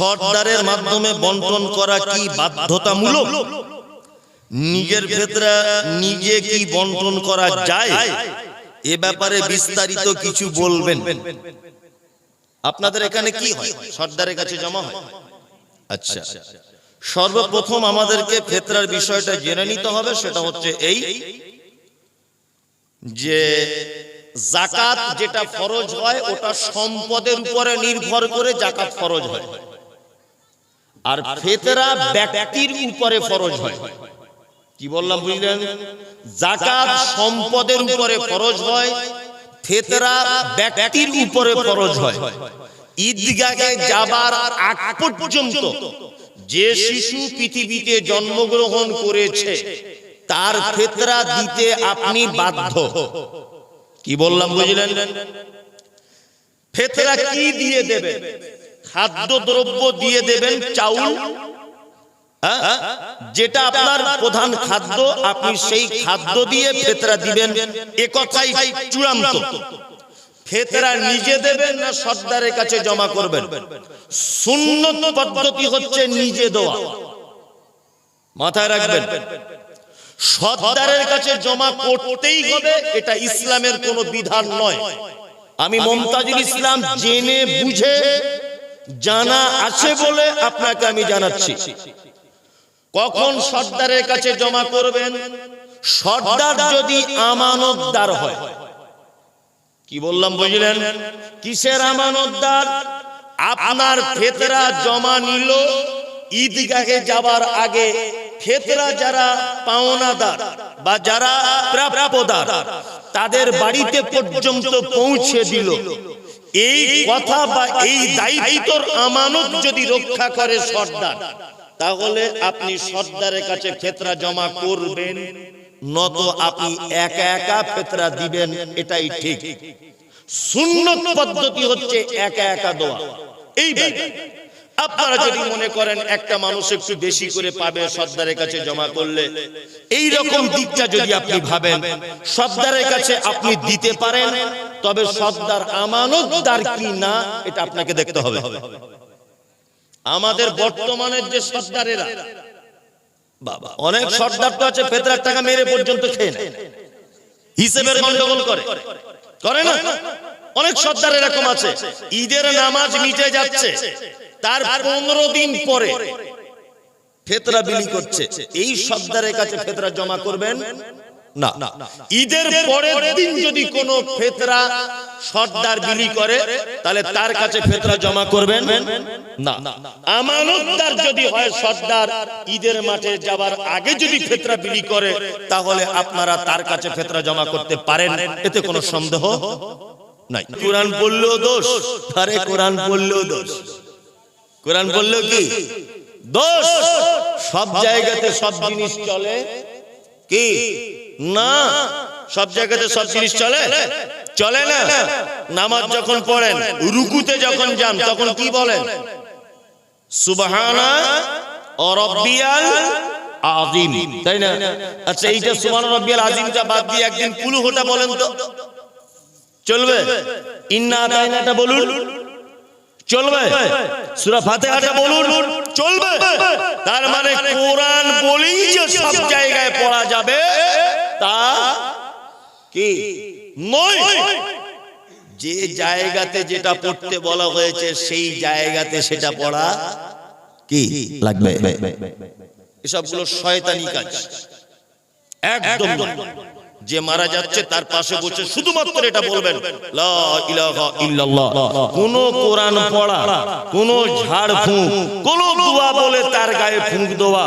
সর্দারের মাধ্যমে বন্টন করা কি বাধ্যতামূলক? নিজের ভেতরে নিজে কি বন্টন করা যায়? এ ব্যাপারে বিস্তারিত কিছু বলবেন। আপনাদের এখানে কি হয়? সর্দারের কাছে জমা হয়? আচ্ছা। সর্বপ্রথম আমাদেরকে ফেতরার বিষয়টা জেনে নিতে হবে সেটা হচ্ছে এই যে জাকাত যেটা ফরজ হয় ওটা সম্পদের উপরে নির্ভর করে জাকাত ফরজ হয়। আর ফেতরা ব্যক্তির উপরে ফরজ হয়। কি বললাম বুঝলেন? জাকাত সম্পদের উপরে ফরজ হয় ফেতরা ব্যক্তির উপরে ফরজ হয়। ঈদগাহে যাবার আগ পর্যন্ত যে শিশু পৃথিবীতে জন্মগ্রহণ করেছে তার ফেতরা দিতে আপনি বাধ্য। কি বললাম বুঝলেন? ফেতরা কি দিয়ে দেবে? খাদ্য দ্রব্য দিয়ে দেবেন চাউল হ্যাঁ? যেটা আপনার প্রধান খাদ্য, আপনি সেই খাদ্য দিয়ে ফেতরা দিবেন। এ কথাই চূড়ান্ত। ফেতরা নিজে দেবেন না সর্দারের কাছে জমা করবেন? পদ্ধতি হচ্ছে নিজে দেওয়া। মাথায় রাখবেন। সর্দারের কাছে জমা করতেই হবে, এটা ইসলামের কোনো বিধান নয়। আমি মমতাজুল ইসলাম জেনে বুঝে জানা আছে বলে আপনাকে আমি জানাচ্ছি। কখন সর্দারের কাছে জমা করবেন? সর্দার যদি আমানতদার হয়। কি বললাম, বুঝলেন? কিসের আমানতদার? আপনার ফেতরা জমা নিল, ঈদগাহে যাবার আগে ফেতরা যারা পাওনাদার বা যারা প্রাপ্যদার তাদের বাড়িতে পর্যন্ত পৌঁছে দিল। এই কথা বা এই দায়িত্বর আমানত যদি রক্ষা করে সর্দার, তাহলে আপনি সর্দারের কাছে ক্ষেত্রা জমা করবেন নত আপনি একা একা ফেতরা দিবেন, এটাই ঠিক। সুন্নত পদ্ধতি হচ্ছে একা একা দেওয়া। এই আপনারা যদি মনে করেন একটা মানুষ একটু বেশি করে পাবে সর্দারের কাছে জমা করলে এই রকম দিকটা যদি আপনি ভাবেন, সর্দারের কাছে আপনি দিতে পারেন, তবে সর্দার আমানতদার কি না, এটা আপনাকে দেখতে হবে। আমাদের বর্তমানের যে সর্দারেরা, বাবা, অনেক সর্দার তো আছে, ফেতরার টাকা মেরে পর্যন্ত খেয়ে নেয়। হিসেবের গন্ডগোল করে। করে না? অনেক সর্দার এরকম আছে, ঈদের নামাজ মিটে যাচ্ছে। তার পনেরো দিন পরে ফেতরা বিলি করছে। এই সর্দারের কাছে ফেতরা জমা করবেন? না। ঈদের পরের দিন যদি কোনো ফেতরা সর্দার বিলি করে তাহলে তার কাছে ফেতরা জমা করবেন? না। আমানতদার যদি হয় সর্দার ঈদের মাঠে যাবার আগে যদি ফেতরা বিলি করে তাহলে আপনারা তার কাছে ফেতরা জমা করতে পারেন? এতে কোনো সন্দেহ? নাই। কোরআন পড়লেও দোষ। আরে কোরআন পড়লেও দোষ। কোরআন পড়লেও কি? দোষ সব জায়গাতে সব জিনিস চলে। কি? না সব জায়গাতে সব জিনিস চলে? চলে। না? নামাজ যখন পড়েন রুকুতে যখন যান তখন কি বলেন? সুবহানা ও রব্বিয়াল আযীম তাই না? আচ্ছা এইটা সুবহান রব্বিয়াল আযীমটা বাদ দিয়ে একদিন কুলু হোটা বলেন তো। চলবে? ইন্না আতাইনাটা বলুন। চলবে। সূরা ফাতিহাটা বলুন। চলবে। তার মানে কোরআন বলেই যে সব জায়গায় পড়া যাবে তা কি? নয়। যে জায়গাতে যেটা পড়তে বলা হয়েছে সেই জায়গাতে সেটা পড়া কি? লাগবে। এসবগুলো শয়তানি কাজ। একদম। যে মারা যাচ্ছে, তার পাশে বসে শুধুমাত্র এটা বলবেন কোন কোরআন পড়া, কোন ঝাড় কোন দোয়া বলে তার গায়ে ফুঁক দেওয়া,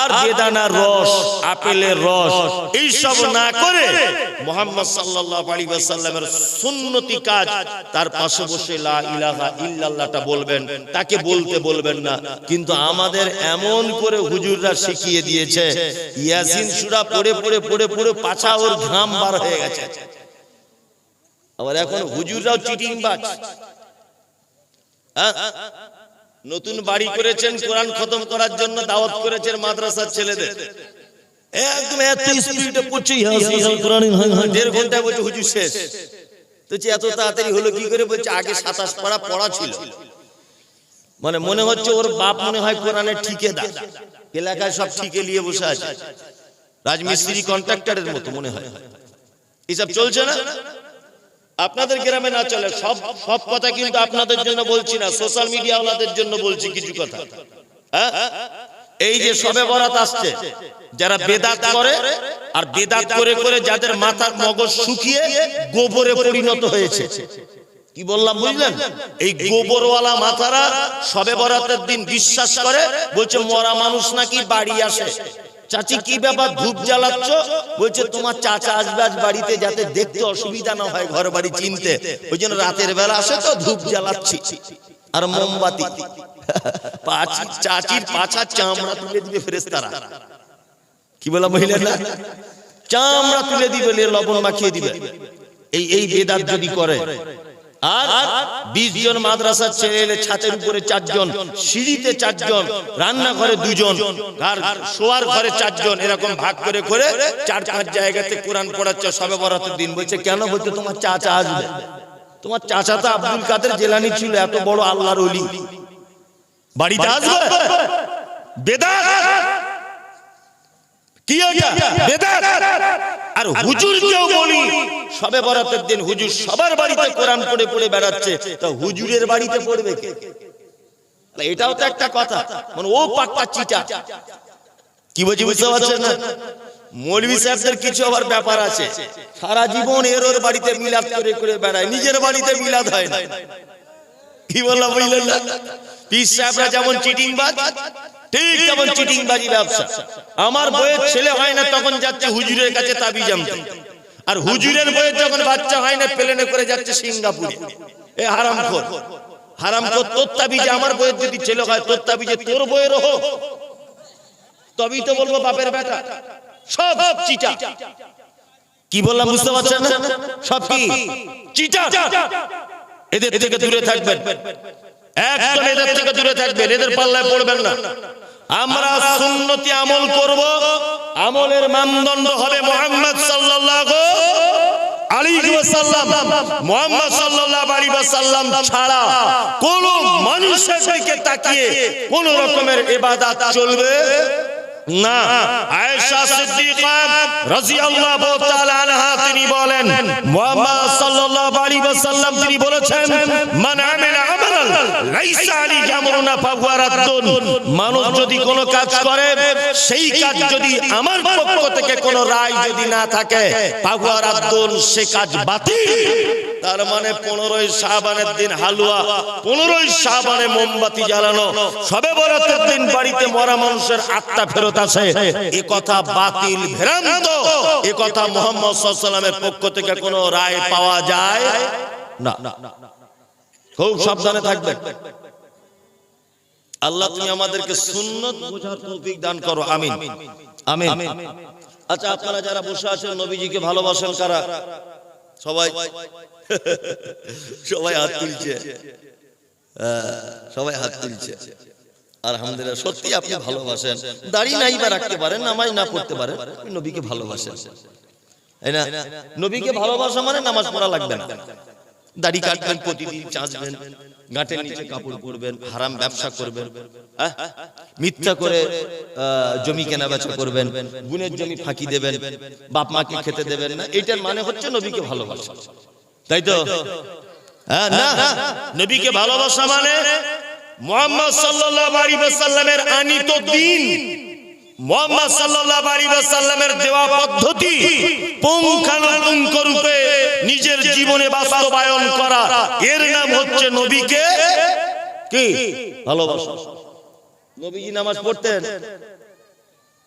আর বেদানার রস, আপেলের রস, এই সব না করে মোহাম্মদ সুন্নতি কাজ, তার পাশে বসে ইল্লাল্লাহটা বলবেন, তাকে বলতে বলবেন না। কিন্তু আমাদের এমন করে হুজুররা শিখিয়ে দিয়েছে, ইয়াসিন সূরা পড়ে পড়ে পড়ে পড়ে পাছা ওর ঘাম বার হয়ে গেছে। আবার এখন হুজুররাও চিটিং বাজ। হ্যাঁ? নতুন বাড়ি করেছেন কোরআন খতম করার জন্য দাওয়াত করেছেন মাদ্রাসার ছেলেদের। একদম এত স্পিডে পড়ছে কোরআন দেড় ঘন্টায় বলছে হুজুর শেষ। তো এত তাড়াতাড়ি হলো কি করে? বলছে আগে সাতাশ পাড়া পড়া ছিল। মানে মনে হচ্ছে ওর বাপ মনে হয় কোরআনের ঠিকেদার। এলাকায় সব ঠিকে নিয়ে বসে আছে। রাজমিস্ত্রি কন্ট্রাক্টরের মতো মনে হয়। এসব চলছে না? আপনাদের গ্রামে না চলে সব সব কথা কিন্তু আপনাদের জন্য বলছি না সোশ্যাল মিডিয়া ওনাদের জন্য বলছি কিছু কথা। হ্যাঁ? এই যে সবে বরাত আসছে যারা বেদাত করে আর বেদাত করে করে যাদের মাথার মগজ শুকিয়ে গোবরে পরিণত হয়েছে। কি বললাম বুঝলেন? এই গোবরওয়ালা মাথারা সবে বরাতের দিন বিশ্বাস করে বলছে মরা মানুষ নাকি বাড়ি আসে? চাচি, কি ব্যাপার ধূপ জ্বালাচ্ছ? বলছে, তোমার চাচা আসবে আজ বাড়িতে যাতে দেখতে অসুবিধা না হয় ঘর বাড়ি চিনতে। ওই জন্য রাতের বেলা আসে তো ধূপ জ্বালাচ্ছি। আর মোমবাতি। চাচির পাছা চামড়া তুলে দিবে ফেরেস্তারা কি বলা মহিলা না চামড়া তুলে দিবে, লবণ মাখিয়ে দিবে। এই এই বেদাত যদি করে আর মাদ্রাসার ছাতের উপরে চারজন, সিঁড়িতে চারজন, রান্নাঘরে দুজন, আর শোয়ার ঘরে চারজন, এরকম ভাগ করে করে চার জায়গাতে কোরআন পড়াচ্ছে, সবে দিন। বলছে, কেন তোমার আসবে? তোমার আব্দুল কাদের জেলানি ছিল, এত বড় আল্লাহর বাড়িতে আসবে? কি এটা? বেদাত। আর হুজুর কেউ বলি সবে বরাতের দিন হুজুর সবার বাড়িতে কোরআন পড়ে পড়ে বেড়াচ্ছে তা হুজুরের বাড়িতে পড়বে কে? এটাও তো একটা কথা। মানে ও পাক্কা চিটা। কি বলছি বুঝতে পারছেন না? সাহেবদের কিছু আবার ব্যাপার আছে। সারা জীবন এর ওর বাড়িতে মিলাদ করে করে বেড়ায় নিজের বাড়িতে মিলাদ হয় না। কি বললাম বুঝলেন না? সাহেবরা যেমন চিটিং বাজ ঠিক তেমন চিটিং বাজি ব্যবসা। আমার বইয়ের ছেলে হয় না তখন যাচ্ছে হুজুরের কাছে তাবি জানতে আর হুজুরের বইয়ের যখন বাচ্চা হয় না প্লেনে করে যাচ্ছে সিঙ্গাপুরে। এ হারাম খোর হারাম খোর তোর তাবিজে আমার বইয়ের যদি ছেলে হয় তোর তাবিজে তোর বইয়ের হো তবেই তো বলব বাপের বেটা। সব চিটা কি বললাম বুঝতে পারছেন না? সব কি? চিটা এদের থেকে দূরে থাকবেন। একদম এদের থেকে দূরে থাকবেন, এদের পাল্লায় পড়বেন না। আমরা সুন্নতি আমল করব, আমলের মানদণ্ড হবে মোহাম্মদ সাল্লাল্লাহু ছাড়া কোন মানুষের রকমের চলবে না। তিনি বলেন তিনি বলেছেন মানুষ যদি কোনো কাজ করে, সেই কাজ যদি আমার পক্ষ থেকে কোনো রায় যদি না থাকে ফাহুয়া রাদ্দুন সে কাজ বাতিল। তার মানে পনেরোই শাহবানের দিন হালুয়া, পনেরোই শাহবানে মোমবাতি জ্বালানো, সবে বরাতের দিন বাড়িতে মরা মানুষের আত্মা ফেরত আসে। এ কথা বাতিল ভ্রান্ত। এ কথা মোহাম্মদ সাল্লামের পক্ষ থেকে কোনো রায় পাওয়া যায় না না না। খুব সাবধানে থাকবেন। আল্লাহ তুমি আমাদেরকে সুন্নত বোঝার তৌফিক দান করো। আমিন। আমিন। আচ্ছা আপনারা যারা বসে আছেন নবীজিকে ভালোবাসেন কারা? সবাই। সবাই হাত তুলছে। সবাই হাত তুলছে। আলহামদুলিল্লাহ সত্যি আপনি ভালোবাসেন। দাড়ি নাই বা রাখতে পারেন নামাজ না পড়তে পারেন নবীকে ভালোবাসেন। তাই না? নবীকে ভালোবাসা মানে নামাজ পড়া লাগবে না। দাড়ি কাটবেন প্রতিদিন চাঁচবেন গাঁটের নিচে কাপড় পরবেন হারাম ব্যবসা করবেন? মিথ্যা করে জমি কেনা বেচা করবেন গুণের জমি ফাঁকি দেবেন বাপ মাকে খেতে দেবেন না এটার মানে হচ্ছে নবীকে ভালোবাসা। তাই তো? হ্যাঁ, না নবীকে ভালোবাসা মানে মোহাম্মদ সাল্লাল্লাহু আলাইহি ওয়াসাল্লামের আনিত দিন। মোহাম্মদ সাল্লাল্লাহু আলাইহি ওয়াসাল্লামের দেওয়া পদ্ধতি পুঙ্খানুপুঙ্খ রূপে নিজের জীবনে বাস্তবায়ন করা। এর নাম হচ্ছে নবীকে কি? ভালোবাসা। নবীজি নামাজ পড়তেন?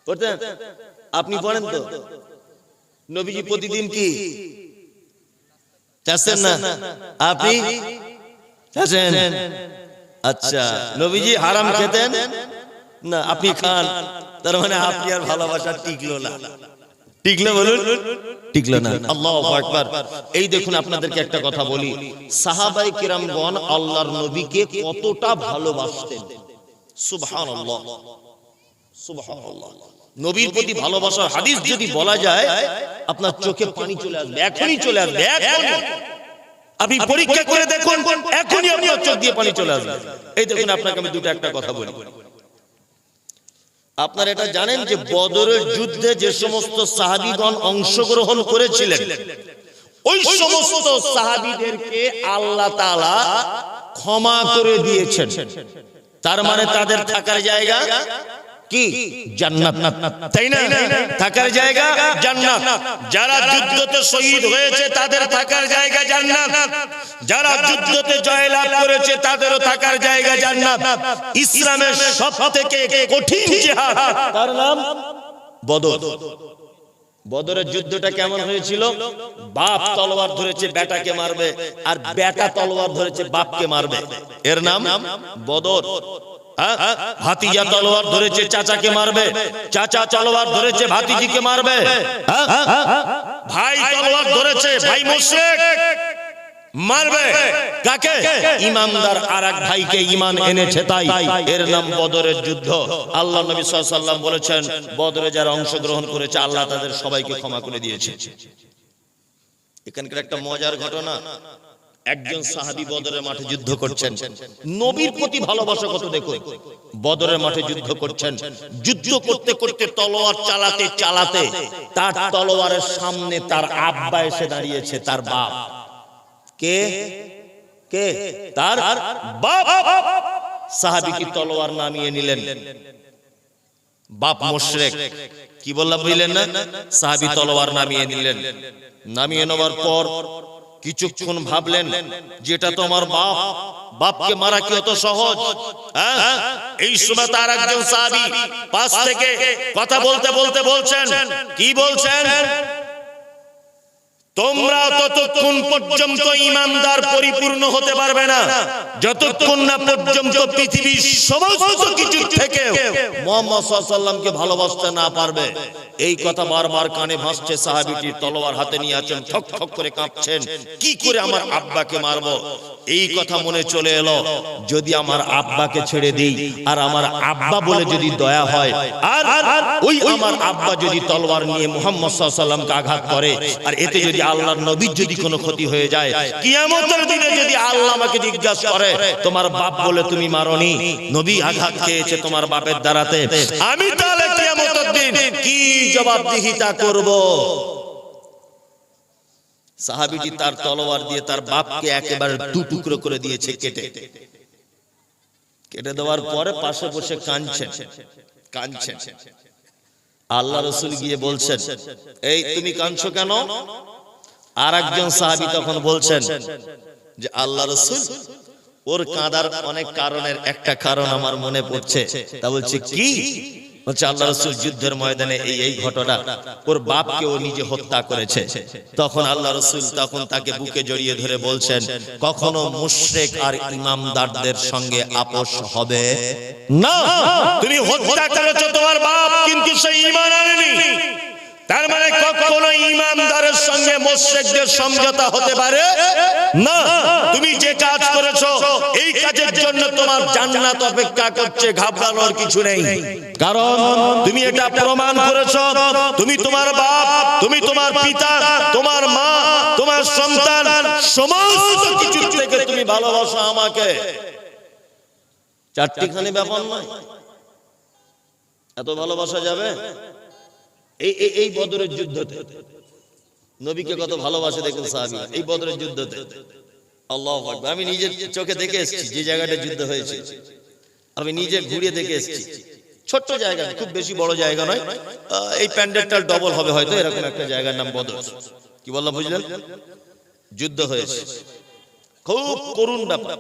পড়তেন? আপনি পড়েন তো? নবীজি প্রতিদিন কি? চাচ্ছেন না? আপনি? চাচ্ছেন? আচ্ছা। নবীজি হারাম খেতেন? না আপনি খান। তার মানে আপনি আর ভালোবাসা টিকলো না। টিকলো বলুন? টিকলো না। আল্লাহ আকবার। এই দেখুন আপনাদেরকে একটা কথা বলি। সাহাবাই কিরামগণ আল্লাহর নবীকে কতটা ভালোবাসতেন। সুবহানাল্লাহ। সুবহানাল্লাহ। নবীর প্রতি ভালোবাসার হাদিস যদি বলা যায় আপনার চোখে পানি চলে আসবে। এখনই চলে আসবে আপনি পরীক্ষা করে দেখুন এখনই আপনার চোখ দিয়ে পানি চলে আসবে। এই দেখুন আপনাকে আমি দুটো একটা কথা বলি। আপনারা এটা জানেন যে বদরের যুদ্ধে যে সমস্ত সাহাবিগণ অংশগ্রহণ করেছিলেন ওই সমস্ত সাহাবিদেরকে আল্লাহ তালা ক্ষমা করে দিয়েছেন। তার মানে তাদের থাকার জায়গা কি? জান্নাত। তাই না? থাকার জায়গা জান্নাত। যারা যুদ্ধতে শহীদ হয়েছে, তাদের থাকার জায়গা জান্নাত। যারা যুদ্ধতে জয়লাভ করেছে, তাদেরও থাকার জায়গা জান্নাত। ইসলামের সব থেকে কঠিন জিহাদ। তার নাম বদর। বদরের যুদ্ধটা কেমন হয়েছিল? বাপ তলোয়ার ধরেছে, বেটাকে মারবে। আর বেটা তলোয়ার ধরেছে, বাপকে মারবে। এর নাম বদর? ভাতিজা তলোয়ার ধরেছে চাচাকে মারবে। চাচা তলোয়ার ধরেছে ভাতিজিকে মারবে। হ্যাঁ? ভাই তলোয়ার ধরেছে ভাই মুশরিক। মারবে। কাকে? ইমানদার আর এক ভাইকে ইমান এনেছে তাই। এর নাম বদরের যুদ্ধ। আল্লাহ নবী সাল্লাম বলেছেন বদরে যারা অংশগ্রহণ করেছে আল্লাহ তাদের সবাইকে ক্ষমা করে দিয়েছে। এখানকার একটা মজার ঘটনা। একজন সাহাবী বদরের মাঠে যুদ্ধ করছেন। নবীর প্রতি ভালোবাসা কত দেখো বদরের মাঠে যুদ্ধ করছেন। যুদ্ধ করতে করতে তলোয়ার চালাতে চালাতে তার তলোয়ারের সামনে তার আব্বা এসে দাঁড়িয়েছে তার বাপ। কে? কে? তার বাপ। সাহাবী কি তলোয়ার নামিয়ে নিলেন? বাপ মোশরেক। কি বললাম বুঝলেন না? সাহাবী তলোয়ার নামিয়ে নিলেন। নামিয়ে নেওয়ার পর কিছুক্ষণ ভাবলেন, যেটা তোমার বাপ, বাপকে মারা কি অত সহজ? হ্যাঁ? এই সময় তার একজন সাহাবি পাশ থেকে কথা বলতে বলতে বলছেন। কি বলছেন? তোমরা ততক্ষণ পর্যন্ত ইমানদার পরিপূর্ণ হতে পারবে না। যতক্ষণ না পর্যন্ত পৃথিবীর সমস্ত কিছু থেকে মোহাম্মদ সাল্লামকে ভালোবাসতে না পারবে। এই কথা বারবার কানে ভাসছে সাহাবিটি তলোয়ার হাতে নিয়ে আছেন ঠক ঠক করে কাঁপছেন কি করে আমার আব্বাকে মারবো? এই কথা মনে চলে এলো যদি আমার আব্বাকে ছেড়ে দিই আর আমার আব্বা বলে যদি দয়া হয় আর ওই আমার আব্বা যদি তলোয়ার নিয়ে মোহাম্মদ সাল্লামকে আঘাত করে আর এতে যদি আল্লাহর নবীর যদি কোনো ক্ষতি হয়ে যায়, কিয়ামতের দিনে যদি আল্লাহ আমাকে জিজ্ঞাসা করে, তোমার বাপ বলে তুমি মারনি? নবী আঘাত খেয়েছে তোমার বাপের দ্বারাতে? আমি তাহলে কিয়ামতের দিন কি জবাবদিহিতা করব? সাহাবিটি তার তলোয়ার দিয়ে তার বাপকে একেবারে দু টুকরো করে দিয়েছে কেটে। কেটে দেওয়ার পরে পাশে বসে কাঁদছেন কাঁদছেন আল্লাহ রসুল গিয়ে বলছেন, এই তুমি কাঁদছো কেন? আর একজন সাহাবি তখন বলছেন যে, আল্লাহ রসুল, ওর কাঁদার অনেক কারণের একটা কারণ আমার মনে পড়ছে। তা বলছে, কি? কখনো মুশরেক আর ইমামদারদের সঙ্গে আপোষ হবে? না, তুমি হত্যা করেছ তোমার বাপ, কিন্তু সেই ইমান আনেনি। তার মানে কখনো ইমানদারের সঙ্গে মুশরিকদের সমঝোতা হতে পারে? না। তুমি যে কাজ করেছ, এই কাজের জন্য তোমার জান্নাত অপেক্ষা করছে, ঘাবড়ানোর কিছু নেই। কারণ তুমি এটা প্রমাণ করেছ, তুমি তোমার বাপ, তুমি তোমার পিতা, তোমার মা, তোমার সন্তান, সমস্ত কিছু থেকে তুমি ভালোবাসো আমাকে। চারটিখানি ব্যাপার নয়। এত ভালোবাসা যাবে? এই এই বদরের যুদ্ধতে। নবীকে কত ভালোবাসে দেখুন সাহাবি, এই বদরের যুদ্ধতে। আল্লাহ আমি নিজের চোখে দেখে এসেছি যে জায়গাটা যুদ্ধ হয়েছে। আমি নিজে ঘুরিয়ে দেখে এসেছি। ছোট্ট জায়গা খুব বেশি বড় জায়গা নয়। এই প্যান্ডেলটা ডবল হবে হয়তো, এরকম একটা জায়গার নাম বদর। কি বললাম, বুঝলেন? যুদ্ধ হয়েছে। খুব করুণ ব্যাপার।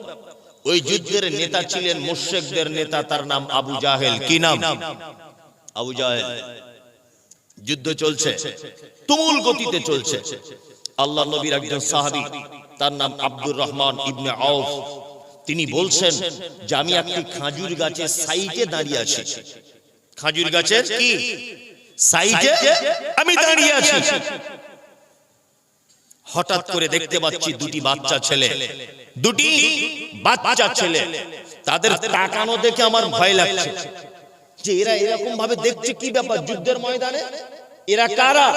ওই যুদ্ধের নেতা ছিলেন মুশরিকদের নেতা, তার নাম আবু জাহেল। কি নাম? আবু জাহেল। যুদ্ধ চলছে, তুমুল গতিতে চলছে। আল্লাহ নবীর একজন সাহাবী, তার নাম আব্দুর রহমান ইবনে আউফ। তিনি বলছেন যে, আমি একটি খাজুর গাছের সাইডে দাঁড়িয়ে আছি। খাজুর গাছের কি? সাইডে আমি দাঁড়িয়ে আছি। হঠাৎ করে দেখতে পাচ্ছি দুটি বাচ্চা ছেলে, দুটি বাচ্চা ছেলে। তাদের তাকানো দেখে আমার ভয় লাগছে। যে এরা এরকম ভাবে দেখছে কি ব্যাপার যুদ্ধের ময়দানে? এরা কারা?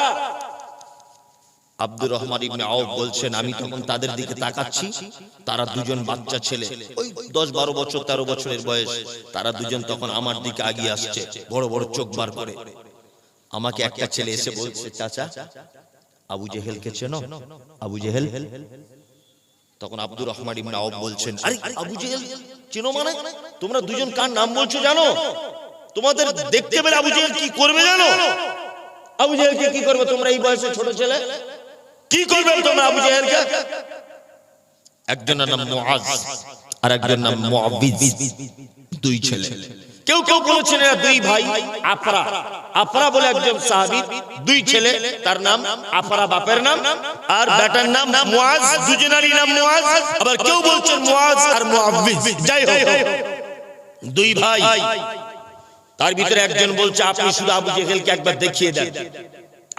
আব্দুর রহমান ইবনে আউফ বলছেন আমি তখন তাদের দিকে তাকাচ্ছি। তারা দুজন বাচ্চা ছেলে। ওই দশ বারো বছর তেরো বছরের বয়স। তারা দুজন তখন আমার দিকে আগিয়ে আসছে। বড় বড় চোখ বার করে। আমাকে একটা ছেলে এসে বলছে চাচা আবু জেহেলকে চেনো? আবু জেহেল? তখন আব্দুর রহমান ইবনে আউফ বলছেন আরে আবু জেহেল? চেনো মানে? তোমরা দুজন কার নাম বলছো জানো? তোমাদের দেখতে পেলে আবু জেহেল কি করবে জানো? আবু জেহেলকে কি করবে তোমরা এই বয়সে ছোট ছেলে? কি করবে তোমরা আবু জেহেলকে? একজনের নাম মুআজ আর একজনের নাম মুআবিদ। দুই ছেলে। কেউ কেউ বলেছেন এরা দুই ভাই আফরা। আফরা বলে একজন সাহাবী। দুই ছেলে তার নাম আফরা বাপের নাম আর বেটার নাম মুআজ। দুজনেরই নাম মুআজ। আবার কেউ বলছেন মুআজ আর মুআবিদ। যাই হোক। দুই ভাই। তার ভিতরে একজন বলছে আপনি শুধু আবু জেহেলকে একবার দেখিয়ে দেন।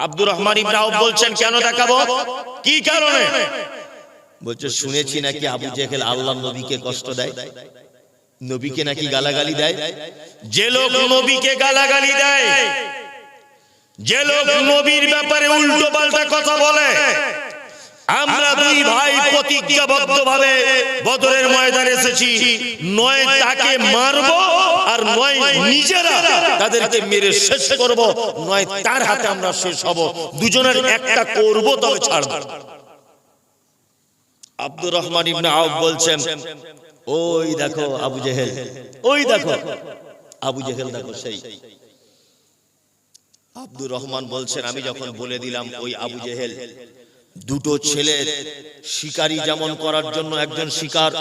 আব্দুর রহমান আউফ বলছেন কেন দেখাবো? কি কারণে? বলছে শুনেছি নাকি আবু জেহেল আল্লাহ নবীকে কষ্ট দেয়? নবীকে নাকি গালাগালি দেয়? যে লোক নবীকে গালাগালি দেয় যে লোক নবীর ব্যাপারে উল্টো পাল্টা কথা বলে আমরা দুই ভাই প্রতিজ্ঞাবদ্ধ ভাবে বদরের ময়দানে এসেছি। নয় তাকে মারব আর নয় নিজেরা তাদেরকে মেরে শেষ করব। নয় তার হাতে আমরা শেষ হব। দুজনের একটা করব তবে ছাড়ব। আব্দুর রহমান ইবনে আউফ বলছেন ওই দেখো আবু জেহেল। ওই দেখো আবু জেহেল দেখো সেই। আব্দুর রহমান বলছেন আমি যখন বলে দিলাম ওই আবু জেহেল দুটো ছেলে শিকারী যেমন করার জন্য একজন শিকার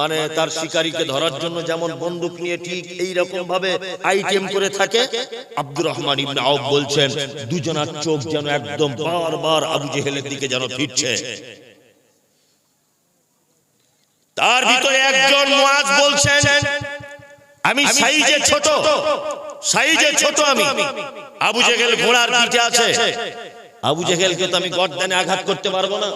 মানে তার শিকারীকে ধরার জন্য যেমন বন্দুক নিয়ে ঠিক এই রকম ভাবে আইটেম করে থাকে, আব্দুর রহমান ইবনে আউফ বলছেন, দুজনার চোখ যেন একদম বারবার আবু জেহেলের দিকে যেন ফিরছে। তার ভিতরে একজন মুআজ বলছেন, আমি সাইজে ছোট সাইজে ছোট আমি, আবু জেহেল ঘোড়ার পিঠে আছে। আবু জেহেলকে তো আমি গর্দানে আঘাত করতে পারব না।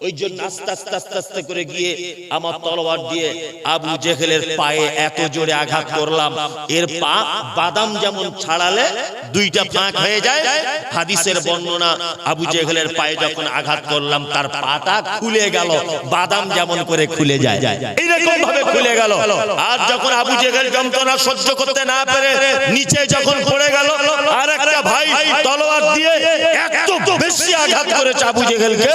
ওই জন্য আস্তে আস্তে আস্তে আস্তে করে গিয়ে আমার তলোয়ার দিয়ে আবু জেহেলের পায়ে এত জোরে আঘাত করলাম। এর পা বাদাম যেমন ছাড়ালে দুইটা ফাঁক হয়ে যায়। হাদিসের বর্ণনা আবু জেহেলের পায়ে যখন আঘাত করলাম তার পাটা খুলে গেল। বাদাম যেমন করে খুলে যায়। এইরকম ভাবে খুলে গেল। আর যখন আবু জেহেল যন্ত্রণা সহ্য করতে না পেরে নিচে যখন পড়ে গেল আর একটা ভাই তলোয়ার দিয়ে এত বেশি আঘাত করেছে আবু জেহেলকে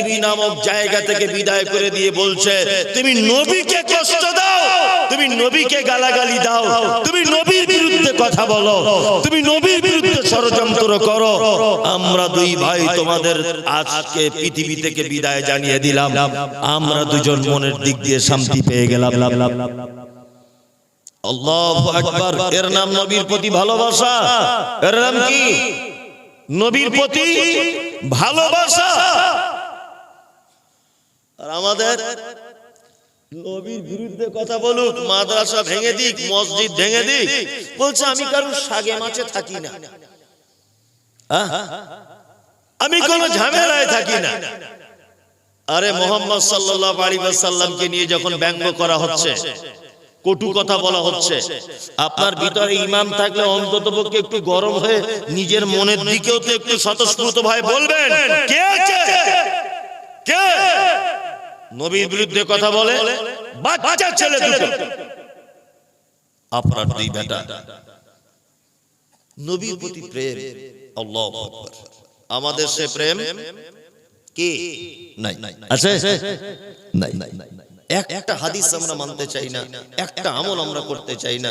পৃথিবী নামক জায়গা থেকে বিদায় করে দিয়ে বলছে, তুমি নবীকে কষ্ট দাও, তুমি নবীকে গালাগালি দাও, তুমি নবীর বিরুদ্ধে কথা বলো, তুমি নবীর বিরুদ্ধে ষড়যন্ত্র করো। আমরা দুই ভাই তোমাদের আজকে পৃথিবী থেকে বিদায় জানিয়ে দিলাম। আমরা দুজন মনের দিক দিয়ে শান্তি পেয়ে গেলাম। আল্লাহু আকবার। এর নাম নবীর প্রতি ভালোবাসা। এর নাম কি? নবীর প্রতি ভালোবাসা। আর আমাদের নবীর বিরুদ্ধে কথা বলুক, মাদ্রাসা ভেঙে দিক, মসজিদ ভেঙে দিক, বলছে, আমি কারোর সাগে মাছে থাকি না। আমি কোনো ঝামেলায় থাকি না। আরে মোহাম্মদ সাল্লাল্লাহু আলাইহি ওয়াসাল্লামকে নিয়ে যখন ব্যঙ্গ করা হচ্ছে, কটু কথা বলা হচ্ছে, আপনার ভিতরে ইমাম থাকলে অন্তত পক্ষে একটু গরম হয়ে নিজের মনের দিকেও তো একটু স্বতঃস্ফূর্ত ভাই বলবেন কে? কে? নবীর বিরুদ্ধে কথা বলে, বাচ্চা ছেলে দুটো। আপনার দুই বেটা। নবীর প্রতি প্রেম, আল্লাহু আমাদের সে প্রেম কি? নাই। আছে? নাই। একটা হাদিস আমরা মানতে চাই না, একটা আমল আমরা করতে চাই না।